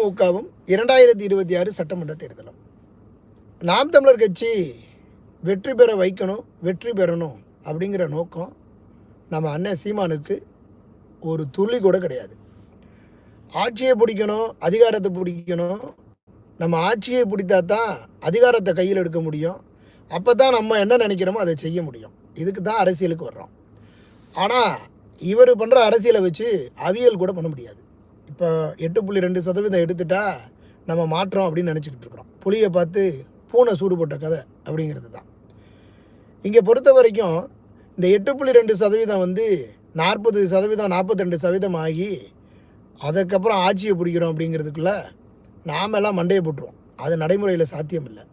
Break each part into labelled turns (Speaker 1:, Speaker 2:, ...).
Speaker 1: திமுகவும் இரண்டாயிரத்தி இருபத்தி ஆறு சட்டமன்ற தேர்தலும். நாம் தமிழர் கட்சி வெற்றி பெற வைக்கணும் வெற்றி பெறணும் அப்படிங்கிற நோக்கம் நம்ம அண்ணன் சீமானுக்கு ஒரு துள்ளி கூட கிடையாது. ஆட்சியை பிடிக்கணும் அதிகாரத்தை பிடிக்கணும். நம்ம ஆட்சியை பிடித்தா தான் அதிகாரத்தை கையில் எடுக்க முடியும். அப்போ தான் நம்ம என்ன நினைக்கிறோமோ அதை செய்ய முடியும். இதுக்கு தான் அரசியலுக்கு வர்றோம். ஆனால் இவர் பண்ணுற அரசியலை வச்சு அவியல் கூட பண்ண முடியாது. இப்போ எட்டு புள்ளி ரெண்டு சதவீதம் எடுத்துட்டா நம்ம மாற்றோம் அப்படின்னு நினச்சிக்கிட்டு இருக்கிறோம். புளியை பார்த்து பூனை சூடு போட்ட கதை அப்படிங்கிறது தான். இங்கே பொறுத்த வரைக்கும் இந்த எட்டு புள்ளி ரெண்டு சதவீதம் வந்து நாற்பது சதவீதம் நாற்பத்தெண்டு சதவீதம் ஆகி அதுக்கப்புறம் ஆட்சியை பிடிக்கிறோம் அப்படிங்கிறதுக்குள்ள நாம் எல்லாம் மண்டையை போட்டுருவோம். அது நடைமுறையில் சாத்தியம் இல்லை.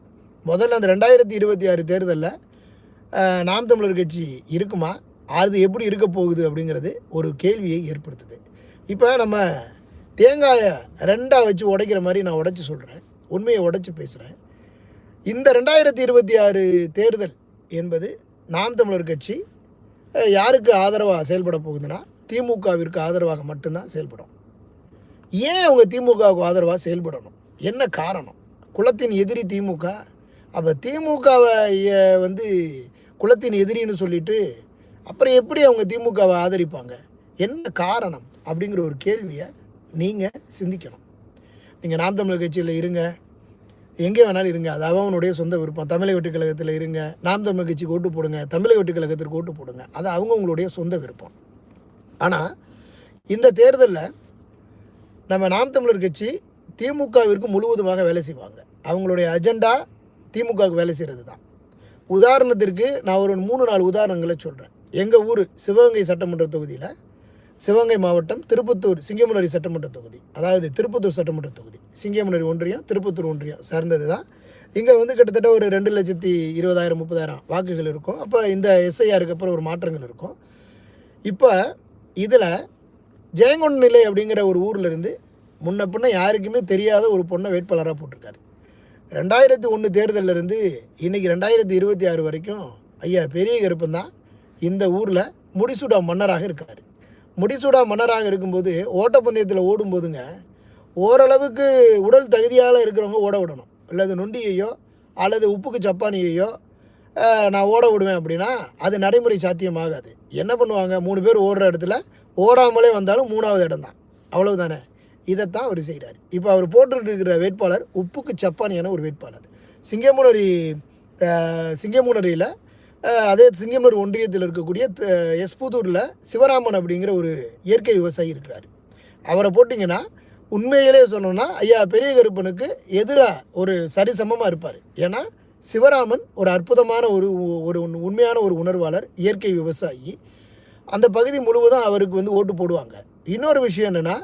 Speaker 1: முதல்ல அந்த ரெண்டாயிரத்தி இருபத்தி ஆறு தேர்தலில் நாம் தமிழர் கட்சி இருக்குமா? அது எப்படி இருக்க போகுது அப்படிங்கிறது ஒரு கேள்வியை ஏற்படுத்துது. இப்போ நம்ம தேங்காயை ரெண்டாக வச்சு உடைக்கிற மாதிரி நான் உடைச்சி சொல்கிறேன் உண்மையை உடைச்சி பேசுகிறேன் இந்த ரெண்டாயிரத்தி இருபத்தி ஆறு தேர்தல் என்பது நாம் தமிழர் கட்சி யாருக்கு ஆதரவாக செயல்பட போகுதுன்னா திமுகவிற்கு ஆதரவாக மட்டும்தான் செயல்படும். ஏன் அவங்க திமுகவுக்கு ஆதரவாக செயல்படணும்? என்ன காரணம்? குலத்தின் எதிரி திமுக? அப்போ திமுகவை வந்து குலத்தின் எதிரின்னு சொல்லிட்டு அப்புறம் எப்படி அவங்க திமுகவை ஆதரிப்பாங்க? என்ன காரணம்? அப்படிங்கிற ஒரு கேள்வியை நீங்கள் சிந்திக்கணும். நீங்கள் நாம் தமிழர் கட்சியில் இருங்க. எங்கே வேணாலும் இருங்க. அது அவனுடைய சொந்த விருப்பம். தமிழக வெற்றி கழகத்தில் இருங்க. நாம் தமிழ் கட்சிக்கு ஓட்டு போடுங்க. தமிழக வெற்றி கழகத்திற்கு ஓட்டு போடுங்க. அது அவங்கவுங்களுடைய சொந்த விருப்பம். ஆனால் இந்த தேர்தலில் நம்ம நாம் தமிழர் கட்சி திமுகவிற்கு முழுவதுமாக வேலை செய்வாங்க. அவங்களுடைய அஜெண்டா திமுகவுக்கு வேலை செய்கிறது தான் உதாரணத்திற்கு நான் ஒரு மூணு நாலு உதாரணங்களை சொல்கிறேன் எங்கள் ஊர் சிவகங்கை சட்டமன்ற தொகுதியில் சிவகங்கை மாவட்டம் திருப்பத்தூர் சிங்கமுனரி சட்டமன்ற தொகுதி. அதாவது திருப்பத்தூர் சட்டமன்ற தொகுதி. சிங்கமுனரி ஒன்றியம் திருப்பத்தூர் ஒன்றியம் சார்ந்தது தான் இங்கே வந்து கிட்டத்தட்ட ஒரு ரெண்டு லட்சத்தி இருபதாயிரம் முப்பதாயிரம் வாக்குகள் இருக்கும். அப்போ இந்த எஸ்ஐஆருக்கு அப்புறம் ஒரு மாற்றங்கள் இருக்கும். இப்போ இதில் ஜெயங்கொண்ட நிலை அப்படிங்கிற ஒரு ஊர்லேருந்து முன்ன பின்ன யாருக்குமே தெரியாத ஒரு பொண்ணை வேட்பாளராக போட்டிருக்காரு. ரெண்டாயிரத்தி ஒன்று தேர்தலில் இருந்து இன்னைக்கு ரெண்டாயிரத்தி இருபத்தி ஆறு வரைக்கும் ஐயா பெரிய கருப்பன் தான் இந்த ஊரில் முடிசூடா மன்னராக இருக்கார். முடிசூடா மன்னராக இருக்கும்போது ஓட்டப்பந்தயத்தில் ஓடும்போதுங்க ஓரளவுக்கு உடல் தகுதியால் இருக்கிறவங்க ஓட விடணும். அல்லது நொண்டியையோ அல்லது உப்புக்கு சப்பானியையோ நான் ஓட விடுவேன் அப்படின்னா அது நடைமுறை சாத்தியமாகாது. என்ன பண்ணுவாங்க? மூணு பேர் ஓடுற இடத்துல ஓடாமலே வந்தாலும் மூணாவது இடம் தான் அவ்வளவுதானே? இதைத்தான் அவர் செய்கிறார் இப்போ அவர் போட்டுட்டு இருக்கிற வேட்பாளர் உப்புக்கு சப்பானியான ஒரு வேட்பாளர். சிங்கமுனரி சிங்கமுனரியில் அதே சிங்கமுனரி ஒன்றியத்தில் இருக்கக்கூடிய எஸ்புதூரில் சிவராமன் அப்படிங்கிற ஒரு இயற்கை விவசாயி இருக்கிறார். அவரை போட்டிங்கன்னா உண்மையிலே சொன்னோன்னா ஐயா பெரிய கருப்பனுக்கு எதிராக ஒரு சரிசமமாக இருப்பார். ஏன்னா சிவராமன் ஒரு அற்புதமான ஒரு ஒரு உண்மையான ஒரு உணர்வாளர் இயற்கை விவசாயி. அந்த பகுதி முழுவதும் அவருக்கு வந்து ஓட்டு போடுவாங்க. இன்னொரு விஷயம் என்னென்னா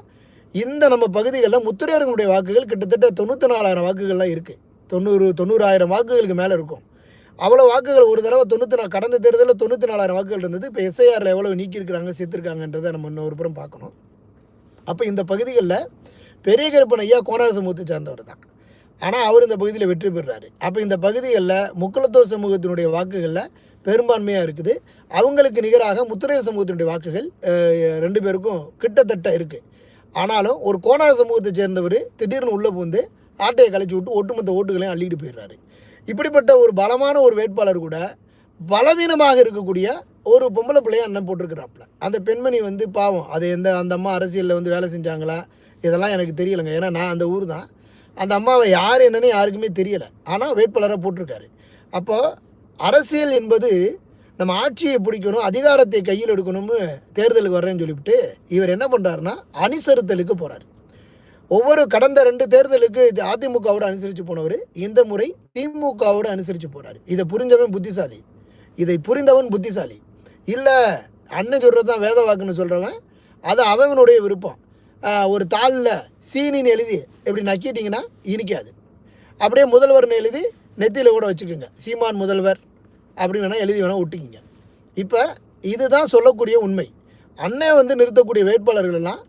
Speaker 1: இந்த நம்ம பகுதிகளில் முத்திரையர்களுடைய வாக்குகள் கிட்டத்தட்ட தொண்ணூற்றி நாலாயிரம் வாக்குகள்லாம் இருக்குது தொண்ணூறு தொண்ணூறாயிரம் வாக்குகளுக்கு மேலே இருக்கும். அவ்வளோ வாக்குகள் ஒரு தடவை தொண்ணூற்றி நா கடந்த தேர்தலில் தொண்ணூற்றி நாலாயிரம் வாக்குகள் இருந்தது. இப்போ எஸ்ஐஆரில் எவ்வளோ நீக்கியிருக்கிறாங்க சேர்த்துருக்காங்கன்றதை நம்ம இன்னொரு புறம் பார்க்கணும். அப்போ இந்த பகுதிகளில் பெரிய கருப்பன் ஐயா கோனார சமூகத்தை சார்ந்தவர் தான். ஆனால் அவர் இந்த பகுதியில் வெற்றி பெறுறாரு அப்போ இந்த பகுதிகளில் முக்குலத்தோர் சமூகத்தினுடைய வாக்குகளில் பெரும்பான்மையாக இருக்குது. அவங்களுக்கு நிகராக முத்துரையர் சமூகத்தினுடைய வாக்குகள் ரெண்டு பேருக்கும் கிட்டத்தட்ட இருக்குது ஆனாலும் ஒரு கோனார சமூகத்தை சேர்ந்தவர் திடீர்னு உள்ளே பூந்து ஆட்டையை கழிச்சு விட்டு ஒட்டுமொத்த ஓட்டுகளையும் அள்ளிட்டு போயிடுறாரு. இப்படிப்பட்ட ஒரு பலமான ஒரு வேட்பாளர் கூட பலவீனமாக இருக்கக்கூடிய ஒரு பொம்பளை பிள்ளைய அண்ணன் போட்டிருக்கிறாப்புல. அந்த பெண்மணி வந்து பாவம். அது எந்த அந்த அம்மா அரசியலில் வந்து வேலை செஞ்சாங்களா? இதெல்லாம் எனக்கு தெரியலைங்க. ஏன்னா நான் அந்த ஊர் தான். அந்த அம்மாவை யார் என்னன்னு யாருக்குமே தெரியலை. ஆனால் வேட்பாளராக போட்டிருக்காரு. அப்போது அரசியல் என்பது நம்ம ஆட்சியை பிடிக்கணும் அதிகாரத்தை கையில் எடுக்கணும்னு தேர்தலுக்கு வர்றேன்னு சொல்லிவிட்டு இவர் என்ன பண்ணுறாருன்னா அணிசருத்தலுக்கு போகிறார் ஒவ்வொரு கடந்த ரெண்டு தேர்தலுக்கு இது அதிமுகவோட அனுசரித்து போனவர் இந்த முறை திமுகவோட அனுசரித்து போகிறார் இதை புரிஞ்சவன் புத்திசாலி. இதை புரிந்தவன் புத்திசாலி. இல்லை அண்ணன் சொல்கிறது தான் வேத வாக்குன்னு சொல்கிறவன் அது அவனுடைய விருப்பம். ஒரு தாளில் சீனின்னு எழுதி இப்படி நக்கிட்டிங்கன்னா இனிக்காது. அப்படியே முதல்வர்னு எழுதி நெத்தியில் கூட வச்சுக்கோங்க. சீமான் முதல்வர் அப்படின்னு வேணால் எழுதி வேணால் விட்டுக்கிங்க இப்போ இதுதான் சொல்லக்கூடிய உண்மை. அண்ணன் வந்து நிறுத்தக்கூடிய வேட்பாளர்கள் எல்லாம்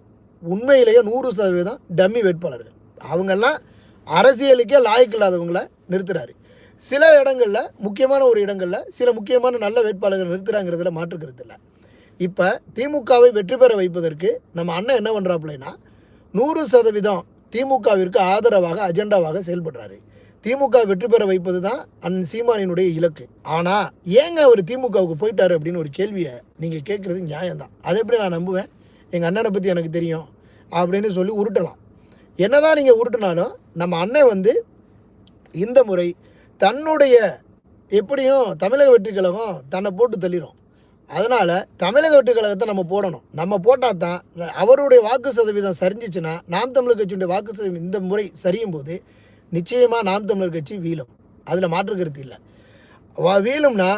Speaker 1: உண்மையிலேயே நூறு சதவீதம் டம்மி வேட்பாளர்கள். அவங்கெல்லாம் அரசியலுக்கே லாய்க்கு இல்லாதவங்கள நிறுத்துறாரு. சில இடங்களில் முக்கியமான ஒரு இடங்களில் சில முக்கியமான நல்ல வேட்பாளர்கள் நிறுத்துறாங்கிறதுல மாற்றுக்கிறது இல்லை. இப்போ திமுகவை வெற்றி பெற வைப்பதற்கு நம்ம அண்ணன் என்ன பண்ணுறாப்புலன்னா நூறு சதவீதம் திமுகவிற்கு ஆதரவாக அஜெண்டாவாக செயல்படுறாரு. திமுக வெற்றி பெற வைப்பது தான் அன் சீமானினுடைய இலக்கு. ஆனால் ஏங்க அவர் திமுகவுக்கு போயிட்டார் அப்படின்னு ஒரு கேள்வியை நீங்கள் கேட்குறது நியாயம்தான். அதை எப்படி நான் நம்புவேன்? எங்கள் அண்ணனை பற்றி எனக்கு தெரியும். அப்படின்னு சொல்லி உருட்டலாம். என்னதான் நீங்கள் உருட்டினாலும் நம்ம அண்ணன் வந்து இந்த முறை தன்னுடைய எப்படியும் தமிழக வெற்றி கழகம் தன்னை போட்டு தள்ளிடும் அதனால் தமிழக வெற்றி கழகத்தை நம்ம போடணும். நம்ம போட்டால் தான் அவருடைய வாக்கு சதவீதம் சரிஞ்சிச்சுன்னா நாம் தமிழர் கட்சியுடைய வாக்கு சதவீதம் இந்த முறை சரியும் போது நிச்சயமாக நாம் தமிழர் கட்சி வீழும். அதில் மாற்று கருத்து இல்லை. வீழும்னா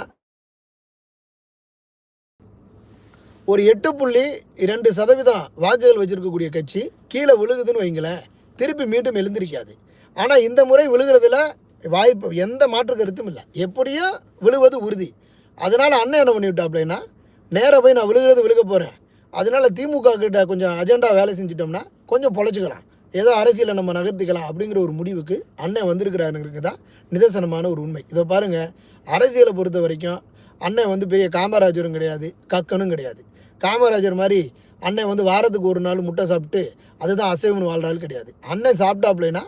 Speaker 1: ஒரு எட்டு புள்ளி இரண்டு சதவீதம் வாக்குகள் வச்சிருக்கக்கூடிய கட்சி கீழே விழுகுதுன்னு வைங்களேன் திருப்பி மீண்டும் எழுந்திருக்காது. ஆனால் இந்த முறை விழுகிறதுல வாய்ப்பு எந்த மாற்று கருத்தும் இல்லை. எப்படியும் விழுவது உறுதி. அதனால் அண்ணன் என்ன பண்ணிவிட்டாப்லன்னா நேராக போய் நான் விழுகிறது விழுக போகிறேன் அதனால் திமுக கிட்ட கொஞ்சம் அஜெண்டா வேலை செஞ்சிட்டோம்னா கொஞ்சம் பொழைச்சிக்கலாம். ஏதோ அரசியலை நம்ம நகர்த்திக்கலாம் அப்படிங்கிற ஒரு முடிவுக்கு அண்ணன் வந்திருக்கிறாருங்கிறது தான் நிதர்சனமான ஒரு உண்மை. இதை பாருங்கள் அரசியலை பொறுத்த வரைக்கும் அண்ணன் வந்து பெரிய காமராஜரும் கிடையாது கக்கனும் கிடையாது. காமராஜர் மாதிரி அண்ணன் வந்து வாரத்துக்கு ஒரு நாள் முட்டை சாப்பிட்டு அதுதான் அசைவம்னு வாழ்றாள் கிடையாது. அண்ணன் சாப்பிட்டாப்லனா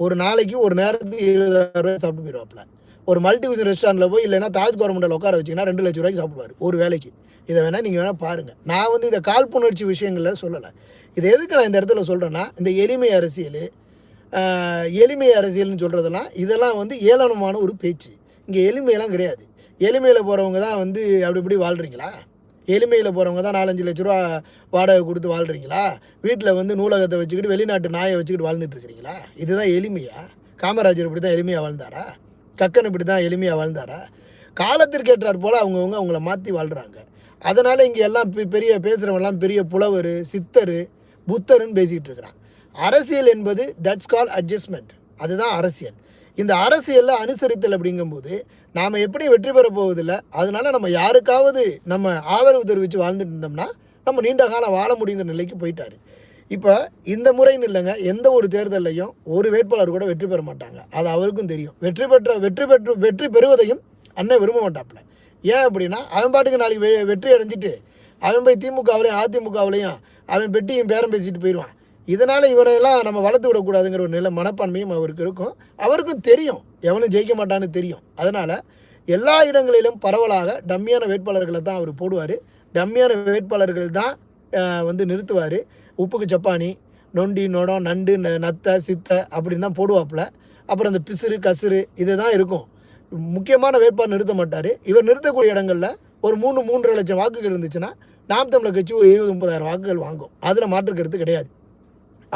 Speaker 1: ஒரு நாளைக்கு ஒரு நேரத்துக்கு இருபதாயிரம் ரூபாய் சாப்பிட்டு போயிடுவாப்ல ஒரு மல்டி குஷன் ரெஸ்டாரண்ட்டில் போய் இல்லைன்னா தாஜ் கவர்மெண்ட்டில் உட்கார வச்சிங்கன்னா ரெண்டு லட்ச ரூபாய்க்கு சாப்பிடுவார் ஒரு வேலைக்கு. இதை வேணால் நீங்கள் வேணால் பாருங்கள் நான் வந்து இந்த காழ்ப்புணர்ச்சி விஷயங்களில் சொல்லலை. இது எதுக்கு நான் இந்த இடத்துல சொல்கிறேன்னா இந்த எளிமை அரசியல் எளிமை அரசியல்னு சொல்கிறதெல்லாம் இதெல்லாம் வந்து ஏளனமான ஒரு பேச்சு. இங்கே எளிமையெல்லாம் கிடையாது. எளிமையில் போகிறவங்க தான் வந்து அப்படி இப்படி வாழ்கிறீங்களா எளிமையில் போகிறவங்க தான் நாலஞ்சு லட்ச ரூபா வாடகை கொடுத்து வாழ்கிறீங்களா வீட்டில் வந்து நூலகத்தை வச்சுக்கிட்டு வெளிநாட்டு நாயை வச்சுக்கிட்டு வாழ்ந்துட்டு இருக்கிறீங்களா? இதுதான் எளிமையா? காமராஜர் இப்படி தான் எளிமையாக வாழ்ந்தாரா? கக்கன் இப்படி தான் எளிமையாக வாழ்ந்தாரா? காலத்திற்கேற்றார் போல் அவங்கவுங்க அவங்கள மாற்றி வாழ்கிறாங்க அதனால் இங்கே எல்லாம் பெ- பெரிய பேசுகிறவங்கலாம் பெரிய புலவர் சித்தர் புத்தர்னு பேசிக்கிட்டு இருக்கிறான். அரசியல் என்பது தட்ஸ் கால் அட்ஜஸ்ட்மெண்ட் அதுதான் அரசியல். இந்த அரசியலில் அனுசரித்தல் அப்படிங்கும்போது நாம் எப்படி வெற்றி பெற போவதில்லை? அதனால நம்ம யாருக்காவது நம்ம ஆதரவு தெரிவித்து வாழ்ந்துட்டு இருந்தோம்னா நம்ம நீண்ட காலம் வாழ முடியுங்கிற நிலைக்கு போயிட்டார். இப்போ இந்த முறைன்னு இல்லைங்க. எந்த ஒரு தேர்தல்லையும் ஒரு வேட்பாளர் கூட வெற்றி பெற மாட்டாங்க. அது அவருக்கும் தெரியும். வெற்றி பெற்ற வெற்றி பெற்று வெற்றி பெறுவதையும் அண்ணன் விரும்ப மாட்டாப்புல. ஏன் அப்படின்னா அவன் பாட்டுக்கு நாளைக்கு வெ- வெற்றி அடைஞ்சிட்டு அவன் போய் திமுகவிலையும் அதிமுகவிலையும் அவன் பெட்டியும் பேரம் பேசிட்டு போயிடுவான் இதனால் இவரையெல்லாம் நம்ம வளர்த்து விடக்கூடாதுங்கிற ஒரு நிலை மனப்பான்மையும் அவருக்கு இருக்கும். அவருக்கும் தெரியும். எவனும் ஜெயிக்க மாட்டான்னு தெரியும். அதனால் எல்லா இடங்களிலும் பரவலாக டம்மியான வேட்பாளர்களை தான் அவர் போடுவார். டம்மியான வேட்பாளர்கள் தான் வந்து நிறுத்துவார். உப்புக்கு சப்பானி நொண்டி நொடம் நண்டு ந- நத்தை சித்தை அப்படின்னு தான் போடுவாப்புல. அப்புறம் இந்த பிசுறு கசுறு இதுதான் இருக்கும். முக்கியமான வேட்பாளர் நிறுத்த மாட்டார். இவர் நிறுத்தக்கூடிய இடங்களில் ஒரு மூணு மூன்றரை லட்சம் வாக்குகள் இருந்துச்சுன்னா நாம் தமிழர் கட்சி ஒரு இருபது முப்பதாயிரம் வாக்குகள் வாங்கும். அதில் மாற்று கருத்து கிடையாது.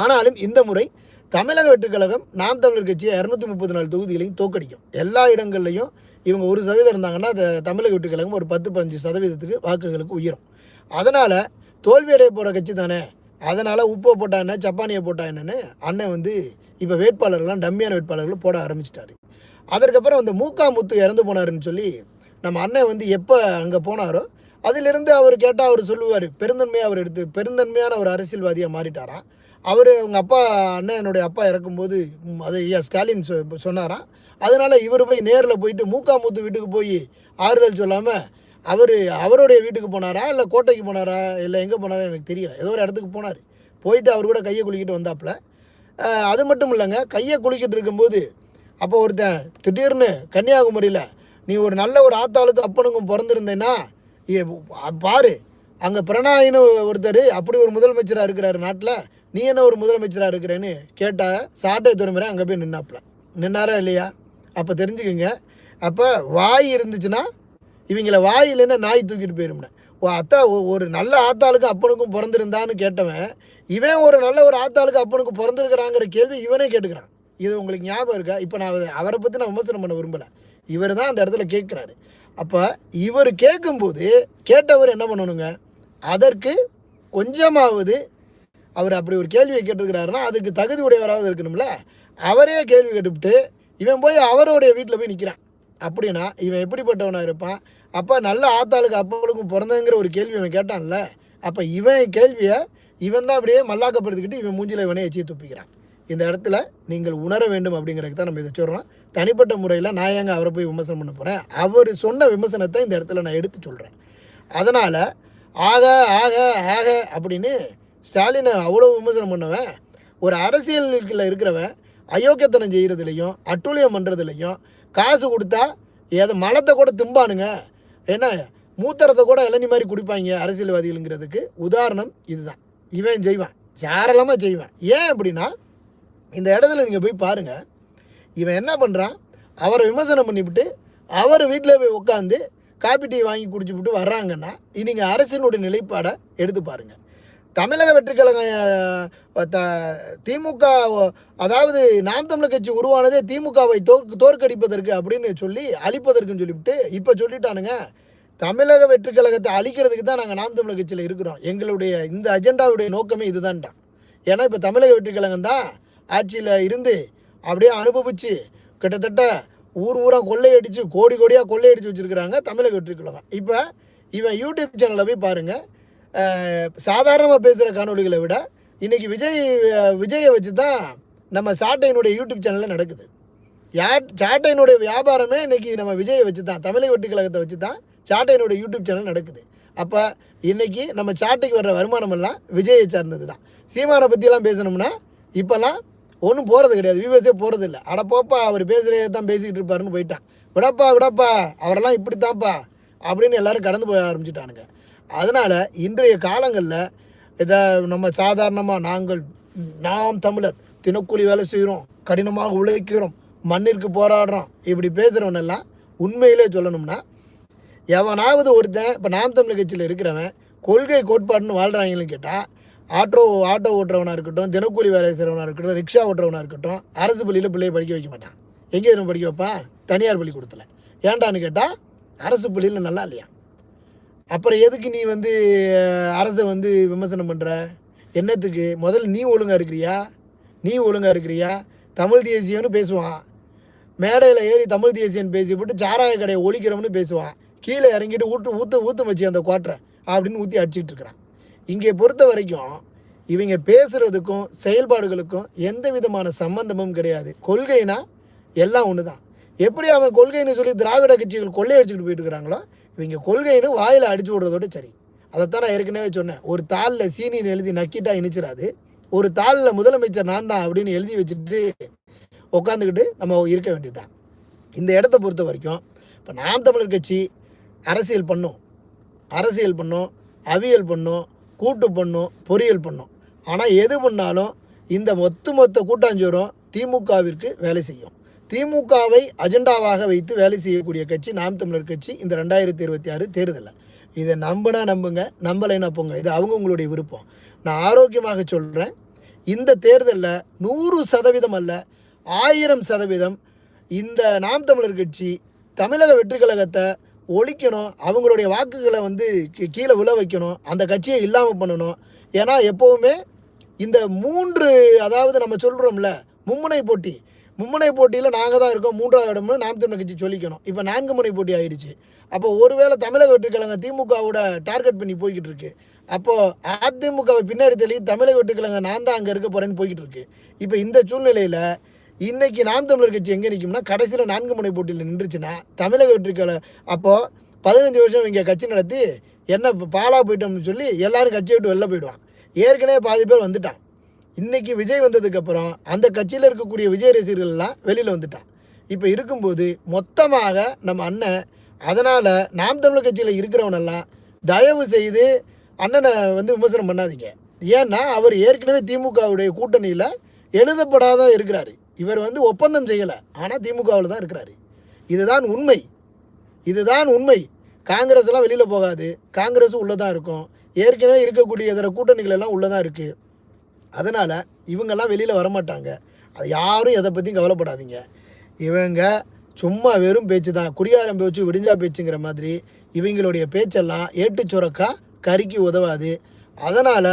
Speaker 1: ஆனாலும் இந்த முறை தமிழக வெற்றிக்கழகம் நாம் தமிழர் கட்சியை இரநூத்தி முப்பத்தி நாலு தொகுதிகளையும் தோக்கடிக்கும். எல்லா இடங்கள்லையும் இவங்க ஒரு சதவீதம் இருந்தாங்கன்னா அந்த தமிழக வெற்றிக்கழகம் ஒரு பத்து பதினஞ்சு சதவீதத்துக்கு வாக்குகளுக்கு உயரும். அதனால் தோல்வியடைய போகிற கட்சி தானே? அதனால் உப்பை போட்டா என்ன சப்பானியை போட்டா என்னன்னு அண்ணன் வந்து இப்போ வேட்பாளர்கள்லாம் டம்மியான வேட்பாளர்கள் போட ஆரம்பிச்சிட்டாரு. அதற்கப்புறம் அந்த மூக்கா முத்து இறந்து போனாருன்னு சொல்லி நம்ம அண்ணன் வந்து எப்போ அங்கே போனாரோ அதிலிருந்து அவர் கேட்டால் அவர் சொல்லுவார் பெருந்தன்மையாக அவர் எடுத்து பெருந்தன்மையான ஒரு அரசியல்வாதியாக மாறிட்டாராம் அவர் அவங்க அப்பா அண்ணன் என்னுடைய அப்பா இறக்கும்போது அது ஐயா ஸ்டாலின் சொ சொன்னாராம். அதனால் இவர் போய் நேரில் போயிட்டு மூக்கா முத்து வீட்டுக்கு போய் ஆறுதல் சொல்லாமல் அவர் அவருடைய வீட்டுக்கு போனாரா இல்லை கோட்டைக்கு போனாரா இல்லை எங்கே போனாரா எனக்கு தெரியல. ஏதோ ஒரு இடத்துக்கு போனார். போயிட்டு அவர் கூட கையை குளிக்கிட்டு வந்தாப்புல. அது மட்டும் இல்லைங்க கையை குளிக்கிட்டு இருக்கும்போது அப்போ ஒருத்தன் திடீர்னு கன்னியாகுமரியில் நீ ஒரு நல்ல ஒரு ஆத்தாளுக்கு அப்பனுக்கும் பிறந்திருந்தேன்னா பாரு அங்கே பிரணாயின்னு ஒருத்தர் அப்படி ஒரு முதலமைச்சராக இருக்கிறாரு நாட்டில் நீ என்ன ஒரு முதலமைச்சராக இருக்கிறேன்னு கேட்டால் சாட்டை துறைமுறை அங்கே போய் நின்னாப்புல. நின்னாரா இல்லையா? அப்போ தெரிஞ்சுக்கோங்க. அப்போ வாய் இருந்துச்சுன்னா இவங்கள வாய் இல்லைன்னா நாய் தூக்கிட்டு போயிரும்னே. ஓ அத்தா ஒ- ஒரு நல்ல ஆத்தாளுக்கும் அப்பனுக்கும் பிறந்திருந்தான்னு கேட்டவன் இவன் ஒரு நல்ல ஒரு ஆத்தாளுக்கு அப்பனுக்கு பிறந்திருக்கிறாங்கிற கேள்வி இவனே கேட்டுக்கிறான். இது உங்களுக்கு ஞாபகம் இருக்கா? இப்போ நான் அவரை பற்றி நான் விமர்சனம் பண்ண விரும்பலை. இவர் தான் அந்த இடத்துல கேட்குறாரு. அப்போ இவர் கேட்கும்போது கேட்டவர் என்ன பண்ணணுங்க? அதற்கு கொஞ்சமாவது அவர் அப்படி ஒரு கேள்வியை கேட்டிருக்கிறாருன்னா அதுக்கு தகுதி உடையவராவது இருக்கணும்ல? அவரே கேள்வி கேட்டுவிட்டு இவன் போய் அவருடைய வீட்டில் போய் நிற்கிறான் அப்படின்னா இவன் எப்படிப்பட்டவனாக இருப்பான்? அப்போ நல்ல ஆத்தாளுக்கு அப்பளுக்கும் பிறந்தங்கிற ஒரு கேள்வி இவன் கேட்டான்ல அப்போ இவன் கேள்வியை இவன் தான் அப்படியே மல்லாக்கப்படுத்திக்கிட்டு இவன் மூஞ்சில இவனே எச்சியை துப்பிக்கிறான். இந்த இடத்துல நீங்கள் உணர வேண்டும் அப்படிங்கிறதுக்கு தான் நம்ம இதை சொல்கிறோம் தனிப்பட்ட முறையில் நான் ஏங்க அவரை போய் விமர்சனம் பண்ண போகிறேன் அவர் சொன்ன விமர்சனத்தை இந்த இடத்துல நான் எடுத்து சொல்கிறேன் அதனால் ஆக ஆக ஆக அப்படின்னு ஸ்டாலினை அவ்வளோ விமர்சனம் பண்ணவன் ஒரு அரசியலில் இருக்கிறவன் அயோக்கியத்தனம் செய்கிறதுலையும் அட்டூழியம் பண்ணுறதுலையும் காசு கொடுத்தா ஏதோ மலத்தை கூட திம்பானுங்க. என்ன மூத்தரத்தை கூட இளநி மாதிரி குடிப்பாங்க அரசியல்வாதிகளுங்கிறதுக்கு உதாரணம் இதுதான். இவன் செய்வான் சாரளமாக செய்வான். ஏன் அப்படின்னா இந்த இடத்துல நீங்கள் போய் பாருங்கள் இவன் என்ன பண்ணுறான் அவரை விமர்சனம் பண்ணிவிட்டு அவர் வீட்டில் போய் உட்காந்து காப்பி டீ வாங்கி குடிச்சுவிட்டு வர்றாங்கன்னா நீங்கள் அரசினுடைய நிலைப்பாடை எடுத்து பாருங்கள் தமிழக வெற்றிக்கழக த திமுக அதாவது நாம் தமிழர் கட்சி உருவானதே திமுகவை தோற் தோற்கடிப்பதற்கு அப்படின்னு சொல்லி அழிப்பதற்குன்னு சொல்லிவிட்டு இப்போ சொல்லிட்டானுங்க. தமிழக வெற்றி கழகத்தை அழிக்கிறதுக்கு தான் நாங்கள் நாம் தமிழர் கட்சியில் இருக்கிறோம். எங்களுடைய இந்த அஜெண்டாவுடைய நோக்கமே இதுதான்ட்டான் ஏன்னா இப்போ தமிழக வெற்றி கழகம் தான் ஆட்சியில் இருந்து அப்படியே அனுபவிச்சு கிட்டத்தட்ட ஊர் ஊராக கொள்ளையடித்து கோடி கோடியாக கொள்ளையடித்து வச்சுருக்கிறாங்க தமிழக வெற்றி கழகம் இப்போ இவன் யூடியூப் சேனலில் போய் பாருங்கள் சாதாரணமாக பேசுகிற காணொலிகளை விட இன்றைக்கி விஜய் விஜயை வச்சு தான் நம்ம சாட்டையினுடைய யூடியூப் சேனலில் நடக்குது. யார் சாட்டையினுடைய வியாபாரமே இன்றைக்கி நம்ம விஜயை வச்சு தான் தமிழக ஒட்டி கழகத்தை வச்சு தான் சாட்டையினுடைய யூடியூப் சேனல் நடக்குது. அப்போ இன்றைக்கி நம்ம சாட்டைக்கு வர்ற வருமானமெல்லாம் விஜயை சார்ந்தது தான் சீமானை பற்றியெல்லாம் பேசணும்னா இப்போல்லாம் ஒன்றும் போகிறது கிடையாது வியூவர்ஸே போகிறது இல்லை. அட போப்பா அவர் பேசுகிறே தான் பேசிக்கிட்டு இருப்பாருன்னு போயிட்டான். விடப்பா விடப்பா அவரெல்லாம் இப்படி தான்ப்பா அப்படின்னு எல்லாரும் கடந்து போய் ஆரம்பிச்சிட்டானுங்க. அதனால் இன்றைய காலங்களில் இதை நம்ம சாதாரணமாக நாங்கள் நாம் தமிழர் தினக்கூலி வேலை செய்கிறோம் கடினமாக உழைக்கிறோம் மண்ணிற்கு போராடுறோம் இப்படி பேசுகிறவனெல்லாம் உண்மையிலே சொல்லணும்னா எவனாவது ஒருத்தன் இப்போ நாம் தமிழ் கட்சியில் இருக்கிறவன் கொள்கை கோட்பாடுன்னு வாழ்கிறாங்கன்னு கேட்டால் ஆட்டோ ஆட்டோ ஓட்டுறவனாக இருக்கட்டும் தினக்கூலி வேலை செய்கிறவனாக இருக்கட்டும் ரிக்ஷா ஓட்டுறவனாக இருக்கட்டும் அரசு பள்ளியில் பிள்ளையை படிக்க வைக்க மாட்டான். எங்கே நம்ம படிக்க வைப்பான் தனியார் பள்ளிக்கூடத்தில் ஏன்டான்னு கேட்டால் அரசு பள்ளியில் நல்லா இல்லையா? அப்புறம் எதுக்கு நீ வந்து அரசை வந்து விமர்சனம் பண்ணுற என்னத்துக்கு? முதல்ல நீ ஒழுங்காக இருக்கிறியா? நீ ஒழுங்காக இருக்கிறியா? தமிழ் தேசியம்னு பேசுவான். மேடையில் ஏறி தமிழ் தேசியன் பேசி போட்டு சாராய கடையை ஒழிக்கிறோம்னு பேசுவான். கீழே இறங்கிட்டு ஊட்டு ஊற்று ஊற்று வச்சு அந்த குவாட்டரை அப்படின்னு ஊற்றி அடிச்சிட்டு இருக்கிறான். இங்கே பொறுத்த வரைக்கும் இவங்க பேசுகிறதுக்கும் செயல்பாடுகளுக்கும் எந்த விதமான சம்மந்தமும் கிடையாது. கொள்கைனா எல்லாம் ஒன்று தான் எப்படி அவன் கொள்கைன்னு சொல்லி திராவிட கட்சிகள் கொள்ளையடிச்சுட்டு போயிட்டு இருக்கிறாங்களோ இவங்க கொள்கைன்னு வாயில் அடிச்சு விடுறதோட சரி. அதைத்தான் நான் ஏற்கனவே சொன்னேன். ஒரு தாளில் சீனின்னு எழுதி நக்கிட்டா இனிச்சிடாது ஒரு தாளில் முதலமைச்சர் நான் தான் அப்படின்னு எழுதி வச்சுட்டு உட்காந்துக்கிட்டு நம்ம இருக்க வேண்டியதுதான். இந்த இடத்த பொறுத்த வரைக்கும் இப்போ நாம் தமிழர் கட்சி அரசியல் பண்ணும். அரசியல் பண்ணும் அவியல் பண்ணும் கூட்டு பண்ணும் பொறியியல் பண்ணும். ஆனால் எது பண்ணாலும் இந்த மொத்த மொத்த கூட்டாஞ்சோறும் திமுகவிற்கு வேலை செய்யும். திமுகவை அஜெண்டாவாக வைத்து வேலை செய்யக்கூடிய கட்சி நாம் தமிழர் கட்சி இந்த ரெண்டாயிரத்தி இருபத்தி ஆறு தேர்தலில். இதை நம்புனா நம்புங்க நம்பலைன்னா போங்க. இது அவங்க உங்களுடைய விருப்பம். நான் ஆரோக்கியமாக சொல்கிறேன் இந்த தேர்தலில் நூறு சதவீதம் அல்ல ஆயிரம் சதவீதம் இந்த நாம் தமிழர் கட்சி தமிழக வெற்றி கழகத்தை ஒழிக்கணும் அவங்களுடைய வாக்குகளை வந்து கீ- கீழே விழ வைக்கணும் அந்த கட்சியை இல்லாமல் பண்ணணும். ஏன்னா எப்போவுமே இந்த மூன்று அதாவது நம்ம சொல்கிறோம்ல மும்முனை போட்டி மும்முனை போட்டியில் நாங்கள் தான் இருக்கோம். மூன்றாவது இடம்னு நாம் தமிழர் கட்சி சொல்லிக்கணும். இப்போ நான்கு முனை போட்டி ஆயிடுச்சு. அப்போ ஒருவேளை தமிழக வெற்றிக்கழக திமுகவோட டார்கெட் பண்ணி போய்கிட்டு இருக்கு. அப்போது அதிமுகவை பின்னாடி தள்ளி தமிழக வெட்டுக்கிழங்க நான் தான் அங்கே இருக்க போகிறேன்னு போய்கிட்டு இருக்கு. இப்போ இந்த சூழ்நிலையில் இன்றைக்கி நாம் தமிழர் கட்சி எங்கே நிற்கும்னா கடைசியில் நான்கு முனை போட்டியில் நின்றுச்சுன்னா தமிழக வெற்றிக்கழக அப்போது பதினஞ்சு வருஷம் இங்கே கட்சி நடத்தி என்ன இப்போ பாலாக போயிட்டோம்னு சொல்லி எல்லாரும் கட்சியை விட்டு வெளில போயிடுவான் ஏற்கனவே பாதி பேர் வந்துட்டான் இன்னைக்கு விஜய் வந்ததுக்கப்புறம் அந்த கட்சியில் இருக்கக்கூடிய விஜய் ரசிகர்கள்லாம் வெளியில் வந்துட்டான் இப்போ இருக்கும்போது மொத்தமாக நம்ம அண்ணன் அதனால் நாம் தமிழர் கட்சியில் இருக்கிறவனெல்லாம் தயவு செய்து அண்ணனை வந்து விமர்சனம் பண்ணாதீங்க. ஏன்னா அவர் ஏற்கனவே திமுகவுடைய கூட்டணியில் எழுதப்படாத இருக்கிறாரு. இவர் வந்து ஒப்பந்தம் செய்யலை ஆனால் திமுகவில் தான் இருக்கிறாரு. இதுதான் உண்மை. இதுதான் உண்மை. காங்கிரஸ்லாம் வெளியில் போகாது. காங்கிரஸும் உள்ளே தான் இருக்கும். ஏற்கனவே இருக்கக்கூடிய இதர கூட்டணிகள் எல்லாம் உள்ளே தான் இருக்குது அதனால் இவங்கெல்லாம் வெளியில் வரமாட்டாங்க. அது யாரும் எதை பற்றியும் கவலைப்படாதீங்க. இவங்க சும்மா வெறும் பேச்சு தான். குடியாரம் பேச்சு விடிஞ்சா பேச்சுங்கிற மாதிரி இவங்களுடைய பேச்செல்லாம் ஏட்டு சுரக்கா கறிக்கு உதவாது. அதனால்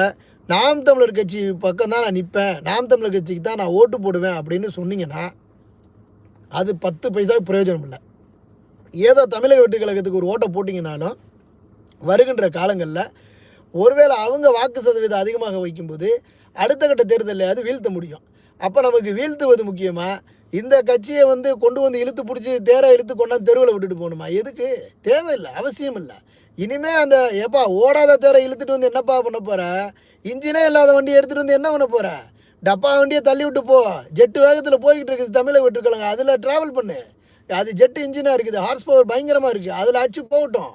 Speaker 1: நாம் தமிழர் கட்சி பக்கம் தான் நான் நிற்பேன் நாம் தமிழர் கட்சிக்கு தான் நான் ஓட்டு போடுவேன் அப்படின்னு சொன்னீங்கன்னா அது பத்து பைசா பிரயோஜனம் இல்லை. ஏதோ தமிழக வெற்றி கழகத்துக்கு ஒரு ஓட்டை போட்டிங்கனாலும் வருகின்ற காலங்களில் ஒருவேளை அவங்க வாக்கு சதவீதம் அதிகமாக வைக்கும்போது அடுத்த கட்ட தேர்தலில் அது வீழ்த்த முடியும். அப்போ நமக்கு வீழ்த்துவது முக்கியமாக இந்த கட்சியை வந்து கொண்டு வந்து இழுத்து பிடிச்சி தேரை இழுத்து கொண்டாந்து தெருவில் விட்டுட்டு போகணுமா? எதுக்கு? தேவையில்லை அவசியம் இல்லை. இனிமே அந்த ஏப்பா ஓடாத தேரை இழுத்துட்டு வந்து என்னப்பா பண்ண போகிற இன்ஜினே இல்லாத வண்டி எடுத்துகிட்டு வந்து என்ன பண்ண போகிற டப்பா வண்டியை தள்ளி விட்டு போ. ஜெட்டு வேகத்தில் போய்கிட்டு இருக்குது தமிழை விட்டுருக்கலங்க அதில் ட்ராவல் பண்ணு. அது ஜெட்டு இன்ஜினாக இருக்குது. ஹார்ஸ் பவர் பயங்கரமாக இருக்குது அதில் அடிச்சு போகட்டும்.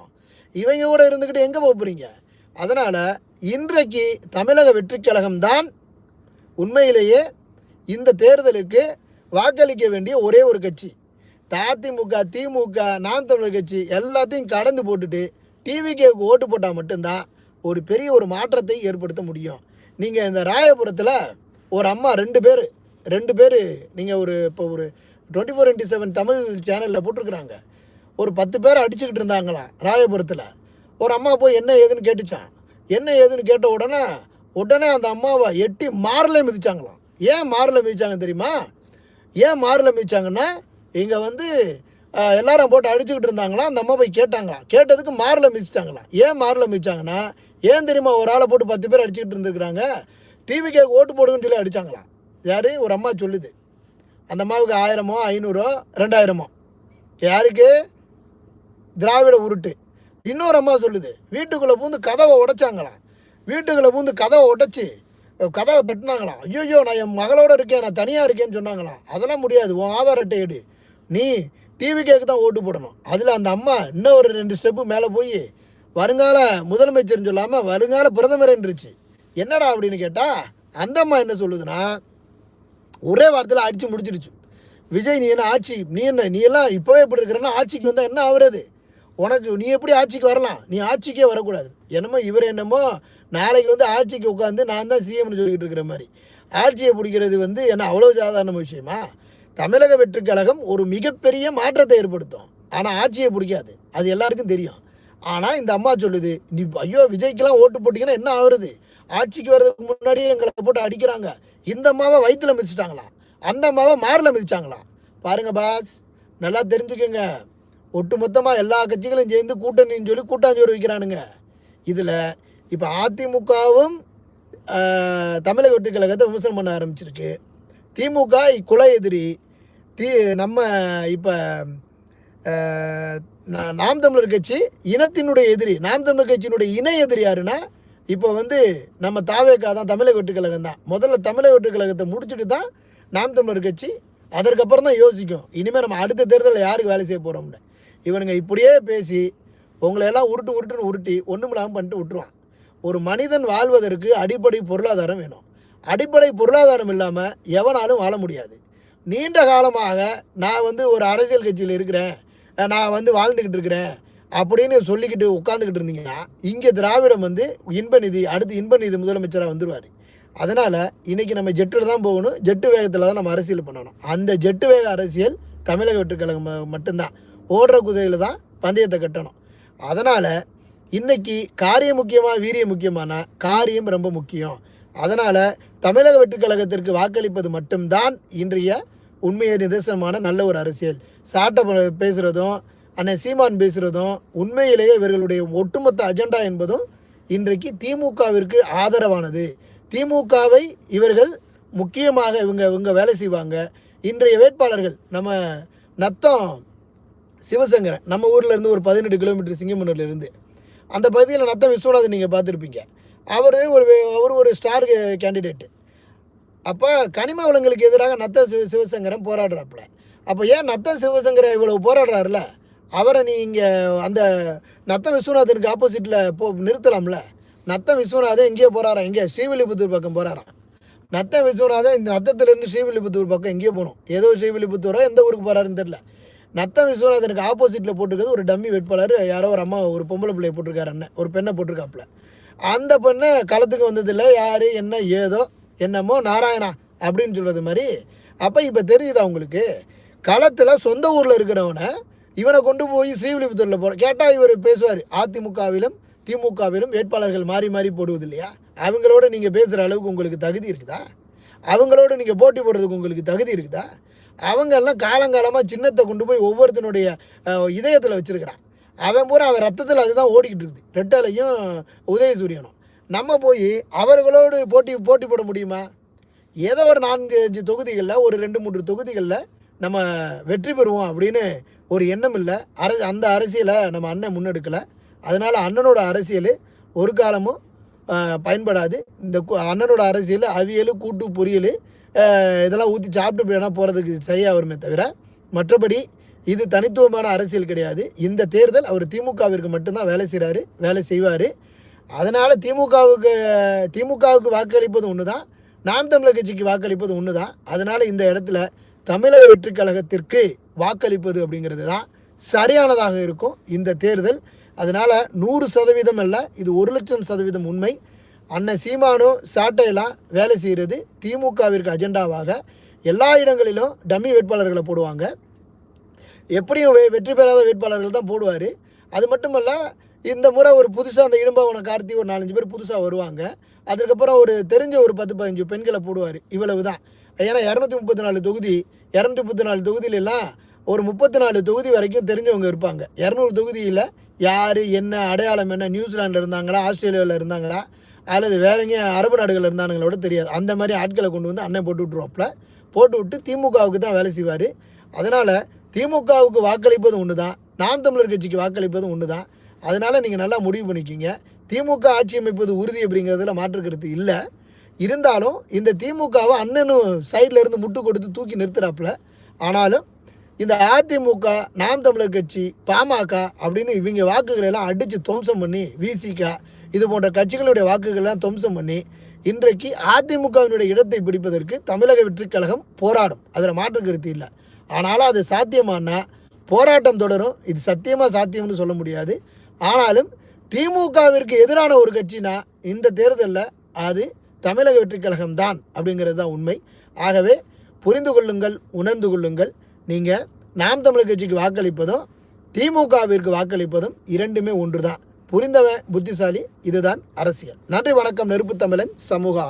Speaker 1: இவங்க கூட இருந்துக்கிட்டு எங்கே போக போகிறீங்க அதனால் இன்றைக்கு தமிழக வெற்றிக் கழகம் தான் உண்மையிலேயே இந்த தேர்தலுக்கு வாக்களிக்க வேண்டிய ஒரே ஒரு கட்சி. அதிமுக திமுக நாம் தமிழர் கட்சி எல்லாத்தையும் கடந்து போட்டுட்டு டிவிகேவுக்கு ஓட்டு போட்டால் மட்டும்தான் ஒரு பெரிய ஒரு மாற்றத்தை ஏற்படுத்த முடியும். நீங்கள் இந்த ராயபுரத்தில் ஒரு அம்மா ரெண்டு பேர் ரெண்டு பேர் நீங்கள் ஒரு இப்போ ஒரு twenty four into seven Tamil சேனலில் போட்டிருக்கிறாங்க. ஒரு பத்து பேர் அடிச்சுக்கிட்டு இருந்தாங்களாம் ராயபுரத்தில். ஒரு அம்மா போய் என்ன ஏதுன்னு கேட்டுச்சான் என்ன ஏதுன்னு கேட்ட உடனே உடனே அந்த அம்மாவை எட்டி மாரில் மிதிச்சாங்களாம். ஏன் மாரில் மிதிச்சாங்க தெரியுமா? ஏன் மாரில் மிதிச்சாங்கன்னா இங்கே வந்து எல்லாரும் போட்டு அடிச்சுக்கிட்டு இருந்தாங்களாம். அந்த அம்மா போய் கேட்டாங்களாம். கேட்டதுக்கு மாரில் மிதிச்சிட்டாங்களாம். ஏன் மாரில் மிதிச்சாங்கன்னா ஏன் தெரியுமா ஒரு ஆளை போட்டு பத்து பேர் அடிச்சுக்கிட்டு இருந்துருக்குறாங்க? டிவிக்கு ஓட்டு போடுங்கன்னு சொல்லி அடித்தாங்களாம் யார்? ஒரு அம்மா சொல்லுது. அந்த அம்மாவுக்கு ஆயிரமோ ஐநூறோ ரெண்டாயிரமோ. யாருக்கு? திராவிட உருட்டு. இன்னொரு அம்மா சொல்லுது வீட்டுக்குள்ளே பூந்து கதவை உடைச்சாங்களாம். வீட்டுக்குள்ளே பூந்து கதவை உடைச்சி கதவை தட்டினாங்களாம். ஐயோ நான் என் மகளோட இருக்கேன் நான் தனியாக இருக்கேன்னு சொன்னாங்களாம். அதெல்லாம் முடியாது உன் ஆதார் அட்டை எடு. நீ டிவி கேக்கு தான் ஓட்டு போடணும். அதில் அந்த அம்மா இன்னும் ஒரு ரெண்டு ஸ்டெப்பு மேலே போய் வருங்கால முதலமைச்சர்னு சொல்லாமல் வருங்கால பிரதமர்ன்றுச்சு என்னடா அப்படின்னு கேட்டால் அந்த அம்மா என்ன சொல்லுதுன்னா ஒரே வாரத்தில் அடித்து முடிச்சிருச்சு. விஜய் நீ என்ன ஆட்சி நீ என்ன நீ எல்லாம் இப்போவே இப்படி இருக்கிறன்னா ஆட்சிக்கு வந்தால் என்ன ஆகுறது? உனக்கு நீ எப்படி ஆட்சிக்கு வரலாம்? நீ ஆட்சிக்கே வரக்கூடாது. என்னமோ இவர் என்னமோ நாளைக்கு வந்து ஆட்சிக்கு உட்காந்து நான் தான் சிஎம்னு சொல்லிக்கிட்டு இருக்கிற மாதிரி. ஆட்சியை பிடிக்கிறது வந்து என்ன அவ்வளோ சாதாரண விஷயமா? தமிழக வெற்றி கழகம் ஒரு மிகப்பெரிய மாற்றத்தை ஏற்படுத்தும். ஆனால் ஆட்சியை பிடிக்காது. அது எல்லாருக்கும் தெரியும். ஆனால் இந்த அம்மா சொல்லுது நீ ஐயோ விஜய்க்கெல்லாம் ஓட்டு போட்டிங்கன்னா என்ன ஆகுறது ஆட்சிக்கு வர்றதுக்கு முன்னாடியே எங்களை போட்டு அடிக்கிறாங்க. இந்த அம்மாவை வயிற்றுல மிதிச்சிட்டாங்களாம். அந்த அம்மாவை மாரில் மிதிச்சாங்களாம். பாருங்க பாஸ். நல்லா தெரிஞ்சுக்கோங்க. ஒட்டுமொத்தமாக எல்லா கட்சிகளும் சேர்ந்து கூட்டணின்னு சொல்லி கூட்டாஞ்சோறு வைக்கிறானுங்க. இதில் இப்போ அதிமுகவும் தமிழக வெற்றி கழகத்தை விமர்சனம் பண்ண ஆரம்பிச்சிருக்கு. திமுக குல எதிரி. தி நம்ம இப்போ நாம் தமிழர் கட்சி இனத்தினுடைய எதிரி. நாம் தமிழர் கட்சியினுடைய இணை எதிரி யாருன்னா இப்போ வந்து நம்ம தாவேக்கா தான் தமிழக வெற்றி கழகம் தான். முதல்ல தமிழக வெற்றி கழகத்தை முடிச்சுட்டு தான் நாம் தமிழர் கட்சி அதற்கப்புறம் தான் யோசிக்கும். இனிமேல் நம்ம அடுத்த தேர்தலில் யாருக்கு வேலை செய்ய போகிறோம்னு இவனுங்க இப்படியே பேசி உங்களை எல்லாம் உருட்டு உருட்டுன்னு உருட்டி ஒன்றும் இல்லாமல் பண்ணிட்டு விட்டுருவான் ஒரு மனிதன் வாழ்வதற்கு அடிப்படை பொருளாதாரம் வேணும். அடிப்படை பொருளாதாரம் இல்லாமல் எவனாலும் வாழ முடியாது. நீண்ட காலமாக நான் வந்து ஒரு அரசியல் கட்சியில் இருக்கிறேன். நான் வந்து வாழ்ந்துக்கிட்டு இருக்கிறேன் அப்படின்னு சொல்லிக்கிட்டு உட்காந்துக்கிட்டு இருந்தீங்கன்னா இங்கே திராவிடம் வந்து இன்ப நிதி அடுத்து இன்ப நிதி முதலமைச்சராக வந்துடுவார் அதனால் இன்றைக்கி நம்ம ஜெட்டில் தான் போகணும். ஜெட்டு வேகத்தில் தான் நம்ம அரசியல் பண்ணணும். அந்த ஜெட்டு வேக அரசியல் தமிழக வெற்றுக்கழகம் மட்டும்தான். ஓடுற குதிரையில் தான் பந்தயத்தை கட்டணும். அதனால் இன்னைக்கு காரியம் முக்கியமாக வீரியம் முக்கியமானா காரியம் ரொம்ப முக்கியம். அதனால் தமிழக வெற்றுக்கழகத்திற்கு வாக்களிப்பது மட்டும்தான் இன்றைய உண்மையை நிதர்சனமான நல்ல ஒரு அரசியல். சாட்டை பேசுகிறதும் அண்ணன் சீமான் பேசுகிறதும் உண்மையிலேயே இவர்களுடைய ஒட்டுமொத்த அஜெண்டா என்பதும் இன்றைக்கு திமுகவிற்கு ஆதரவானது. திமுகவை இவர்கள் முக்கியமாக இவங்க இவங்க வேலை செய்வாங்க. இன்றைய வேட்பாளர்கள் நம்ம நத்தம் சிவசங்கரன் நம்ம ஊரில் இருந்து ஒரு பதினெட்டு கிலோமீட்டர் சிங்கமனூர்ல இருந்து. அந்த பகுதியில் நத்தம் விஸ்வநாதன் நீங்கள் பார்த்துருப்பீங்க. அவர் ஒரு அவர் ஒரு ஸ்டார் கேண்டிடேட்டு அப்போ கனிம வளங்களுக்கு எதிராக நத்த சிவ சிவசங்கரன் போராடுறாப்புல. அப்போ ஏன் நத்த சிவசங்கரன் இவ்வளோ போராடுறாருல? அவரை நீ இங்கே அந்த நத்த விஸ்வநாதனுக்கு ஆப்போசிட்டில் போ நிறுத்தலாம்ல? நத்த விஸ்வநாதன் எங்கேயோ போகிறாராம் எங்கே ஸ்ரீவில்லிபுத்தூர் பக்கம் போகிறாராம் நத்த விஸ்வநாதன் இந்த நத்தத்துலேருந்து ஸ்ரீவில்லிபுத்தூர் பக்கம் எங்கேயோ போகணும். ஏதோ ஸ்ரீவில்லிபுத்தூரோ எந்த ஊருக்கு போகிறாருன்னு தெரில நத்த விஸ்வநாதனுக்கு ஆப்போசிட்டில் போட்டிருக்கிறது ஒரு டம்மி வேட்பாளர் யாரோ ஒரு அம்மா ஒரு பொம்பளை பிள்ளைய போட்டிருக்காரு அண்ணன். ஒரு பெண்ணை போட்டிருக்காப்புல. அந்த பெண்ணை களத்துக்கு வந்ததில்லை. யார் என்ன ஏதோ என்னமோ நாராயணா அப்படின்னு சொல்கிறது மாதிரி. அப்போ இப்போ தெரியுதா உங்களுக்கு? களத்தில் சொந்த ஊரில் இருக்கிறவனை இவனை கொண்டு போய் ஸ்ரீவில்லிபுத்தூரில் போகிற கேட்டால் இவர் பேசுவார் அதிமுகவிலும் திமுகவிலும் வேட்பாளர்கள் மாறி மாறி போடுவது இல்லையா அவங்களோட நீங்கள் பேசுகிற அளவுக்கு உங்களுக்கு தகுதி இருக்குதா? அவங்களோட நீங்கள் போட்டி போடுறதுக்கு உங்களுக்கு தகுதி இருக்குதா? அவங்கெல்லாம் காலங்காலமாக சின்னத்தை கொண்டு போய் ஒவ்வொருத்தனுடைய இதயத்தில் வச்சுருக்கிறான். அவன் பூரா அவன் ரத்தத்தில் அதுதான் ஓடிக்கிட்டு இருக்குது. ரெட்டலையும் உதயசூரியனும் நம்ம போய் அவர்களோடு போட்டி போட்டி போட முடியுமா? ஏதோ ஒரு நான்கு அஞ்சு தொகுதிகளில் ஒரு ரெண்டு மூன்று தொகுதிகளில் நம்ம வெற்றி பெறுவோம் அப்படின்னு ஒரு எண்ணம் இல்லை. அர அந்த அரசியலை நம்ம அண்ணன் முன்னெடுக்கலை. அதனால் அண்ணனோட அரசியல் ஒரு காலமும் பயன்படாது. இந்த அண்ணனோட அரசியல் அவியல் கூட்டு பொரியல் இதெல்லாம் ஊற்றி சாப்பிட்டு போனால் போகிறதுக்கு சரியாக வருமே தவிர மற்றபடி இது தனித்துவமான அரசியல் கிடையாது. இந்த தேர்தல் அவர் திமுகவிற்கு மட்டும்தான் வேலை செய்கிறாரு வேலை செய்வார். அதனால் திமுகவுக்கு திமுகவுக்கு வாக்களிப்பது ஒன்று தான் நாம் தமிழர் கட்சிக்கு வாக்களிப்பது ஒன்று தான் அதனால் இந்த இடத்துல தமிழக வெற்றி கழகத்திற்கு வாக்களிப்பது அப்படிங்கிறது தான் சரியானதாக இருக்கும் இந்த தேர்தல். அதனால் நூறு சதவீதம் அல்ல இது ஒரு லட்சம் சதவீதம் உண்மை. அண்ணன் சீமானும் சாட்டையெல்லாம் வேலை செய்கிறது திமுகவிற்கு அஜெண்டாவாக எல்லா இடங்களிலும் டம்மி வேட்பாளர்களை போடுவாங்க. எப்படியும் வெ வெற்றி பெறாத வேட்பாளர்கள் தான் போடுவார். அது மட்டுமல்ல இந்த முறை ஒரு புதுசாக அந்த இடும்பவன கார்த்தி ஒரு நாலஞ்சு பேர் புதுசாக வருவாங்க. அதுக்கப்புறம் ஒரு தெரிஞ்ச ஒரு பத்து பதினஞ்சு பெண்களை போடுவார். இவ்வளவு தான் ஏன்னா இரநூத்தி முப்பத்தி நாலு தொகுதி இரநூத்தி முப்பத்தி நாலு தொகுதியிலலாம் ஒரு முப்பத்தி நாலு தொகுதி வரைக்கும் தெரிஞ்சவங்க இருப்பாங்க. இரநூறு தொகுதியில் யார் என்ன அடையாளம் என்ன நியூசிலாண்டில் இருந்தாங்களா ஆஸ்திரேலியாவில் இருந்தாங்களா அல்லது வேற எங்கேயும் அரபு நாடுகளில் இருந்தானுங்களோட தெரியாது. அந்த மாதிரி ஆட்களை கொண்டு வந்து அண்ணன் போட்டு விட்ருவாப்புல போட்டு விட்டு திமுகவுக்கு தான் வேலை செய்வார். அதனால் திமுகவுக்கு வாக்களிப்பது ஒன்று தான் நாம் தமிழர் கட்சிக்கு வாக்களிப்பதும் ஒன்று தான் அதனால் நீங்கள் நல்லா முடிவு பண்ணிக்கிங்க. திமுக ஆட்சி அமைப்பது உறுதி அப்படிங்கிறதுல மாற்று கருத்து இல்லை. இருந்தாலும் இந்த திமுகவை அண்ணனும் சைடில் இருந்து முட்டு கொடுத்து தூக்கி நிறுத்துறாப்புல. ஆனாலும் இந்த அதிமுக நாம் தமிழர் கட்சி பாமக அப்படின்னு இவங்க வாக்குகளை எல்லாம் அடித்து துவம்சம் பண்ணி விசிக இது போன்ற கட்சிகளுடைய வாக்குகள்லாம் துவம்சம் பண்ணி இன்றைக்கு அதிமுகவினுடைய இடத்தை பிடிப்பதற்கு தமிழக வெற்றிக் கழகம் போராடும். அதில் மாற்று கருத்து இல்லை. ஆனாலும் அது சாத்தியமானா போராட்டம் தொடரும். இது சத்தியமாக சாத்தியம்னு சொல்ல முடியாது. ஆனாலும் திமுகவிற்கு எதிரான ஒரு கட்சினா இந்த தேர்தலில் அது தமிழக வெற்றிக் கழகம் தான் அப்படிங்கிறது தான் உண்மை. ஆகவே புரிந்து கொள்ளுங்கள் உணர்ந்து கொள்ளுங்கள். நீங்கள் நாம் தமிழர் கட்சிக்கு வாக்களிப்பதும் திமுகவிற்கு வாக்களிப்பதும் இரண்டுமே ஒன்று தான் புரிந்தவன் புத்திசாலி இதுதான் அரசியல். நன்றி வணக்கம். நெருப்பு தமிழன் சமூக